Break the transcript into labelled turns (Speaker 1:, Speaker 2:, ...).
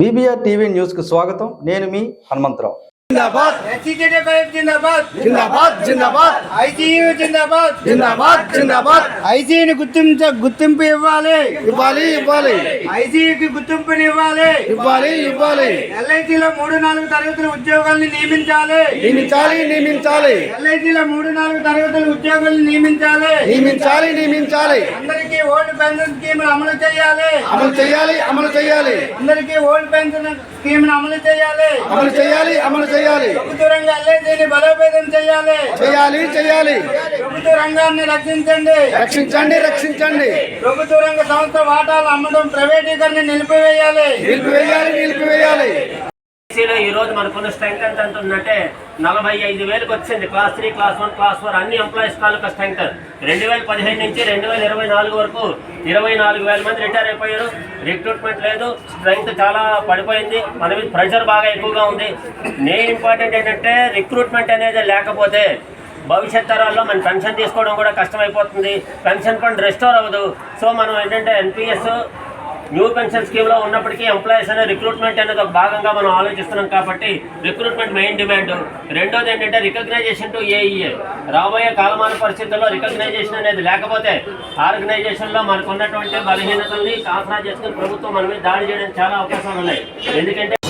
Speaker 1: BBR TV న్యూస్కు స్వాగతం. నేను మీ హనుమంతరావు.
Speaker 2: जिंदाबाद
Speaker 3: ఎస్సీజేడీఎఫ్ జిందాబాద్
Speaker 2: जिंदाबाद जिंदाबाद
Speaker 3: ఐసీయూ జిందాబాద్
Speaker 2: जिंदाबाद जिंदाबाद
Speaker 3: ఐసీయూని గుర్తించ గుర్తింపు ఇవ్వాలి
Speaker 2: ఇవ్వాలి ఇవ్వాలి
Speaker 3: ఐసీయూకి గుర్తింపుని ఇవ్వాలి
Speaker 2: ఇవ్వాలి ఇవ్వాలి
Speaker 3: ఎల్ఐసీలో మూడు నాలుగు తరగతుల ఉద్యోగాల్ని నియమించాలి
Speaker 2: నియమించాలి నియమించాలి
Speaker 3: ఎల్ఐసీలో మూడు నాలుగు తరగతుల ఉద్యోగాల్ని నియమించాలి
Speaker 2: నియమించాలి నియమించాలి
Speaker 3: అందరికీ ఓల్డ్ పెన్షన్ స్కీమ్ అమలు చేయాలి
Speaker 2: అమలు చేయాలి అమలు చేయాలి
Speaker 3: అందరికీ ఓల్డ్ పెన్షన్ స్కీమ్ అమలు చేయాలి
Speaker 2: అమలు చేయాలి అమలు చేయాలి
Speaker 3: ప్రభుత్వ రంగ ఎల్ఐసీని బలోపేతం చేయాలి.
Speaker 2: చేయాలి చేయాలి.
Speaker 3: ప్రభుత్వ రంగాన్ని రక్షించండి.
Speaker 2: రక్షించండి రక్షించండి.
Speaker 3: ప్రభుత్వ రంగ సంస్థ వాటాలు అమ్మడం ప్రైవేటీకరణ నిలిపివేయాలి.
Speaker 2: నిలిపివేయాలి నిలిపివేయాలి.
Speaker 4: ఈరోజు ఈ రోజు మనకున్న స్ట్రెంగ్త్ ఎంత ఎంత ఉందంటే నలభై ఐదు వేలకు వచ్చింది. Class three class one class four అన్ని ఎంప్లాయీస్ తాలూకా స్ట్రెంగ్త్. రెండు వేల పదిహేను నుంచి రెండు వేల ఇరవై నాలుగు వరకు ఇరవై నాలుగు వేల మంది రిటైర్ అయిపోయారు. రిక్రూట్మెంట్ లేదు. స్ట్రెంగ్త్ చాలా పడిపోయింది. మన మీద ప్రెషర్ బాగా ఎక్కువగా ఉంది. మెయిన్ ఇంపార్టెంట్ ఏంటంటే రిక్రూట్మెంట్ అనేది లేకపోతే భవిష్యత్ తరాల్లో మన పెన్షన్ తీసుకోవడం కూడా కష్టమైపోతుంది. పెన్షన్ ఫండ్ రెస్టోర్ అవ్వదు. సో మనం ఏంటంటే ఎన్పిఎస్ న్యూ పెన్షన్ స్కీమ్లో ఉన్నప్పటికీ ఎంప్లాయీస్ అనే రిక్రూట్మెంట్ అనేది ఒక భాగంగా మనం ఆలోచిస్తున్నాం కాబట్టి రిక్రూట్మెంట్ మెయిన్ డిమాండ్. రెండోది ఏంటంటే రికగ్నైజేషన్ టు ఏఈఏ రాబోయే కాలమాన పరిస్థితుల్లో రికగ్నైజేషన్ అనేది లేకపోతే ఆర్గనైజేషన్లో మనకున్నటువంటి బలహీనతల్ని ఆసరా చేసుకుని ప్రభుత్వం మన మీద దాడి చేయడానికి చాలా అవకాశాలు ఉన్నాయి. ఎందుకంటే